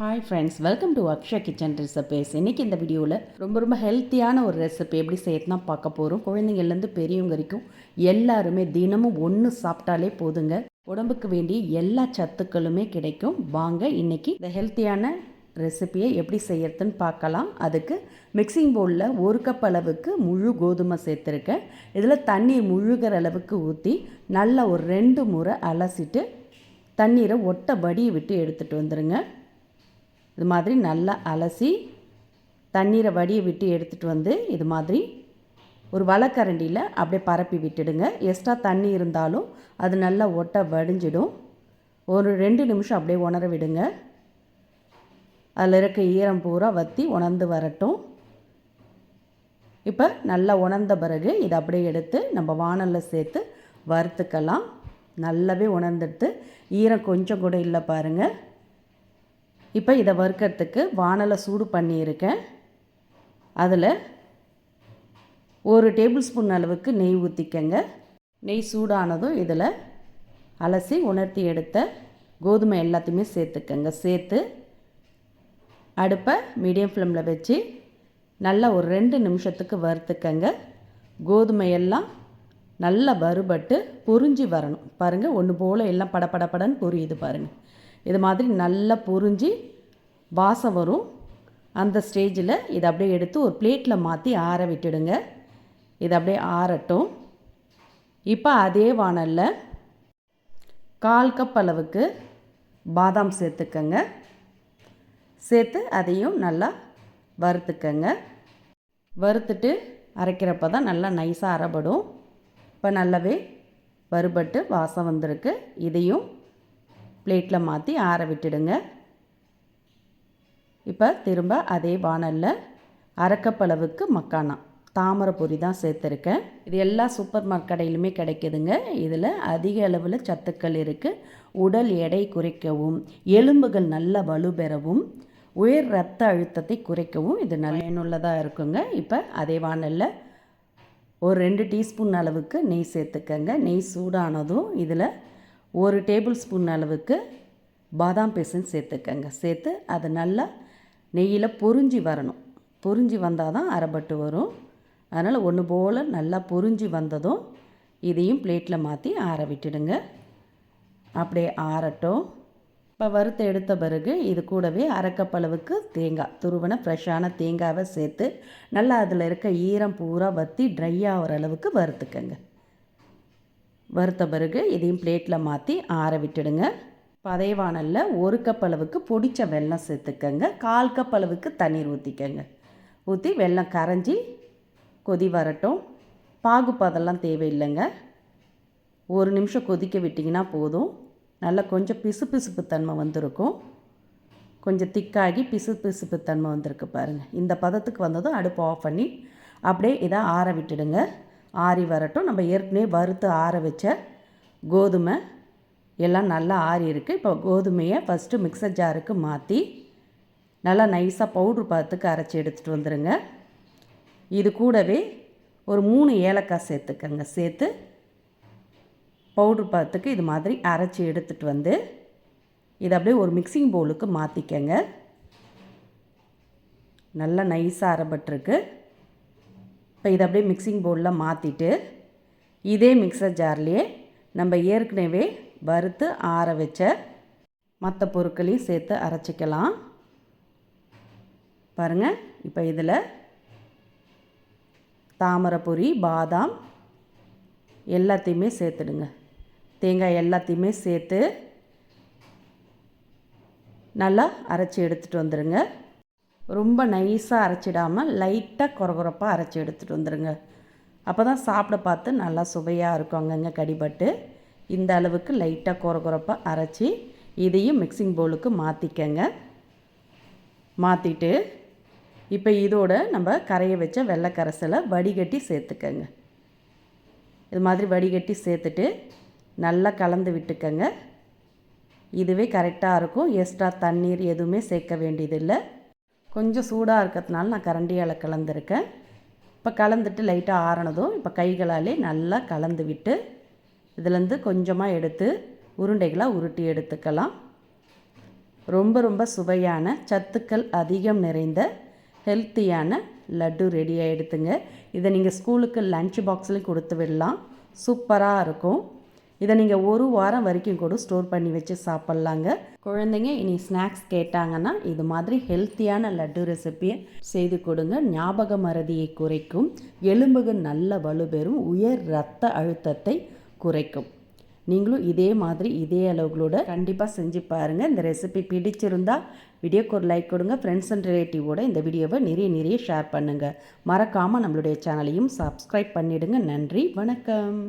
Hi friends welcome to Akshaya kitchen recipes இன்றைக்கி இந்த வீடியோவில் ரொம்ப ரொம்ப ஹெல்த்தியான ஒரு ரெசிபி எப்படி செய்யறதுனா பார்க்க போகிறோம் குழந்தைங்கள்லேருந்து பெரியவங்க வரைக்கும் எல்லாருமே தினமும் ஒன்று சாப்பிட்டாலே போதுங்க. உடம்புக்கு வேண்டிய எல்லா சத்துக்களுமே கிடைக்கும். வாங்க இன்றைக்கி இந்த ஹெல்த்தியான ரெசிபியை எப்படி செய்யறதுன்னு பார்க்கலாம். அதுக்கு மிக்சிங் பவுலில் ஒரு கப் அளவுக்கு முழு கோதுமை சேர்த்துருக்கேன். இதில் தண்ணீர் முழுகிற அளவுக்கு ஊற்றி நல்லா ஒரு ரெண்டு முறை அலசிட்டு தண்ணீரை ஒட்ட வடியை விட்டு எடுத்துகிட்டு வந்துடுங்க இது மாதிரி நல்லா அலசி தண்ணீரை வடியை விட்டு எடுத்துகிட்டு வந்து இது மாதிரி ஒரு வலைக்கரண்டியில் அப்படியே பரப்பி விட்டுடுங்க. எக்ஸ்ட்ரா தண்ணி இருந்தாலும் அது நல்லா ஒட்ட வடிஞ்சிடும். ஒரு ரெண்டு நிமிஷம் அப்படியே உணர விடுங்க. அதில் இருக்க ஈரம் பூரா வற்றி உணர்ந்து வரட்டும். இப்போ நல்லா உணர்ந்த பிறகு இதை அப்படியே எடுத்து நம்ம வானலில் சேர்த்து வறுத்துக்கலாம். நல்லாவே உணர்ந்துட்டு ஈரம் கொஞ்சம் கூட இல்லை பாருங்கள் இப்போ இதை வறுக்கிறதுக்கு வானலை சூடு பண்ணியிருக்கேன். அதில் ஒரு டேபிள் ஸ்பூன் அளவுக்கு நெய் ஊற்றிக்கங்க நெய் சூடானதும் இதில் அலசி உணர்த்தி எடுத்த கோதுமை எல்லாத்தையுமே சேர்த்துக்கங்க. சேர்த்து அடுப்பை மீடியம் ஃப்ளேமில் வச்சு நல்லா ஒரு ரெண்டு நிமிஷத்துக்கு வறுத்துக்கங்க. கோதுமை எல்லாம் நல்லா வறுபட்டு பொறிஞ்சி வரணும். பாருங்கள் ஒன்று போல் எல்லாம் படப்படப்படன்னு பொரியுது பாருங்கள் இது மாதிரி நல்லா பொறிஞ்சி வாசம் வரும். அந்த ஸ்டேஜில் இதை அப்படியே எடுத்து ஒரு பிளேட்டில் மாற்றி ஆற விட்டுடுங்க. இது அப்படியே ஆறட்டும். இப்போ அதே வானலில் கால் கப் அளவுக்கு பாதாம் சேர்த்துக்கங்க. சேர்த்து அதையும் நல்லா வறுத்துக்கங்க. வறுத்துட்டு அரைக்கிறப்ப தான் நல்லா நைஸாக அரைபடும். இப்போ நல்லாவே வறுபட்டு வாசம் வந்திருக்கு. இதையும் பிளேட்டில் மாற்றி ஆற விட்டுடுங்க. இப்போ திரும்ப அதே வானலில் அரைக்கப்பளவுக்கு மக்கானா தாமரை பொரி தான் சேர்த்துருக்கேன். இது எல்லா சூப்பர் மார்க்கடையிலுமே கடையிலுமே கிடைக்குதுங்க. இதில் அதிக அளவில் சத்துக்கள் இருக்குது உடல் எடை குறைக்கவும் எலும்புகள் நல்ல வலுப்பெறவும் உயர் ரத்த அழுத்தத்தை குறைக்கவும் இது நல்ல பயனுள்ளதாக இருக்குங்க. இப்போ அதே வானலில் ஒரு ரெண்டு டீஸ்பூன் அளவுக்கு நெய் சேர்த்துக்கங்க. நெய் சூடானதும் இதில் ஒரு டேபிள் ஸ்பூன் அளவுக்கு பாதாம் பேசன் சேர்த்துக்கங்க. சேர்த்து அது நல்லா நெய்யில் பொறிஞ்சி வரணும். பொறிஞ்சி வந்தால் தான் அரைப்பட்டு வரும். அதனால் ஒன்று போல் நல்லா பொறிஞ்சி வந்ததும் இதையும் பிளேட்டில் மாற்றி ஆற விட்டுடுங்க. அப்படியே ஆறட்டும். இப்போ வறுத்து எடுத்த பிறகு இது கூடவே அரைக்கப்பளவுக்கு தேங்காய் துருவன ஃப்ரெஷ்ஷான தேங்காவை சேர்த்து நல்லா அதில் இருக்க ஈரம் பூரா வற்றி ட்ரை ஆகிற அளவுக்கு வறுத்துக்கங்க. வறுத்த பிறகு இதையும் பிளேட்டில் மாற்றி ஆற விட்டுடுங்க. பதைவானலில் ஒரு கப் அளவுக்கு பொடித்த வெல்லம் சேர்த்துக்கங்க. கால் கப் அளவுக்கு தண்ணீர் ஊற்றிக்கங்க ஊற்றி வெல்லம் கரைஞ்சி கொதி வரட்டும். பாகுப்பதெல்லாம் தேவையில்லைங்க. ஒரு நிமிஷம் கொதிக்க விட்டிங்கன்னா போதும். நல்லா கொஞ்சம் பிசு பிசுப்பு தன்மை வந்திருக்கும். கொஞ்சம் திக்காகி பிசு பிசுப்பு தன்மை வந்திருக்கு பாருங்கள் இந்த பதத்துக்கு வந்ததும் அடுப்பு ஆஃப் பண்ணி அப்படியே இதை ஆற விட்டுடுங்க. ஆறி வரட்டும். நம்ம ஏற்கனவே வறுத்து ஆற வச்ச கோதுமை எல்லாம் நல்லா ஆறி இருக்குது இப்போ கோதுமையை ஃபஸ்ட்டு மிக்சர் ஜாருக்கு மாற்றி நல்லா நைஸாக பவுட்ரு பார்த்துக்கு அரைச்சி எடுத்துகிட்டு வந்துடுங்க இது கூடவே ஒரு மூணு ஏலக்காய் சேர்த்துக்கங்க. சேர்த்து பவுட்ரு பார்த்துக்கு இது மாதிரி அரைச்சி எடுத்துகிட்டு வந்து இதை அப்படியே ஒரு மிக்சிங் பவுலுக்கு மாற்றிக்கங்க நல்லா நைஸாக அரைப்பட்டிருக்கு இப்போ இதை அப்படியே மிக்சிங் பவுலில் மாற்றிட்டு இதே மிக்சர் ஜார்லேயே நம்ம ஏற்கனவே வறுத்து ஆற வச்ச மற்ற பொருட்களையும் சேர்த்து அரைச்சிக்கலாம். பாருங்கள் இப்போ இதில் தாமரைப்பொரி பாதாம் எல்லாத்தையுமே சேர்த்துடுங்க. தேங்காய் எல்லாத்தையுமே சேர்த்து நல்லா அரைச்சி எடுத்துகிட்டு வந்துடுங்க. ரொம்ப நைஸாக அரைச்சிடாமல் லைட்டாக குறகுறப்பாக அரைச்சி எடுத்துகிட்டு வந்துடுங்க அப்போ தான் சாப்பிட பார்த்து நல்லா சுவையாக இருக்கும் அங்கங்கே கடிபட்டு. இந்த அளவுக்கு லைட்டாக குறகுறப்பாக அரைச்சி இதையும் மிக்சிங் பவுலுக்கு மாற்றிக்கங்க மாற்றிட்டு இப்போ இதோட நம்ம கரையை வச்ச வெள்ளை கரைசலை வடிகட்டி சேர்த்துக்கங்க. இது மாதிரி வடிகட்டி சேர்த்துட்டு நல்லா கலந்து விட்டுக்கங்க. இதுவே கரெக்டாக இருக்கும். எக்ஸ்ட்ரா தண்ணீர் எதுவுமே சேர்க்க வேண்டியதில்லை. கொஞ்சம் சூடாக இருக்கிறதுனால நான் கரண்டியால் கலந்துருக்கேன். இப்போ கலந்துட்டு லைட்டாக ஆறினதும் இப்போ கைகளாலே நல்லா கலந்து விட்டு இதுலேருந்து கொஞ்சமாக எடுத்து உருண்டைகளாக உருட்டி எடுத்துக்கலாம். ரொம்ப ரொம்ப சுவையான சத்துக்கள் அதிகம் நிறைந்த ஹெல்த்தியான லட்டு ரெடியாக எடுத்துங்க. இதை நீங்கள் ஸ்கூலுக்கு லன்ச் பாக்ஸ்லேயும் கொடுத்து விடலாம். சூப்பராக இருக்கும். இதை நீங்கள் ஒரு வாரம் வரைக்கும் கூட ஸ்டோர் பண்ணி வச்சு சாப்பிட்லாங்க. குழந்தைங்க இனி ஸ்நாக்ஸ் கேட்டாங்கன்னா இது மாதிரி ஹெல்த்தியான லட்டு ரெசிப்பியை செய்து கொடுங்க. ஞாபக மறதியை குறைக்கும். எலும்புகள் நல்ல வலுபெறும் உயர் இரத்த அழுத்தத்தை குறைக்கும். நீங்களும் இதே மாதிரி இதே அளவுகளோட கண்டிப்பாக செஞ்சு பாருங்கள் இந்த ரெசிபி பிடிச்சிருந்தா வீடியோக்கு ஒரு லைக் கொடுங்க. ஃப்ரெண்ட்ஸ் அண்ட் ரிலேட்டிவோட இந்த வீடியோவை நிறைய நிறைய ஷேர் பண்ணுங்கள் மறக்காமல் நம்மளுடைய சேனலையும் சப்ஸ்கிரைப் பண்ணிவிடுங்க நன்றி. வணக்கம்.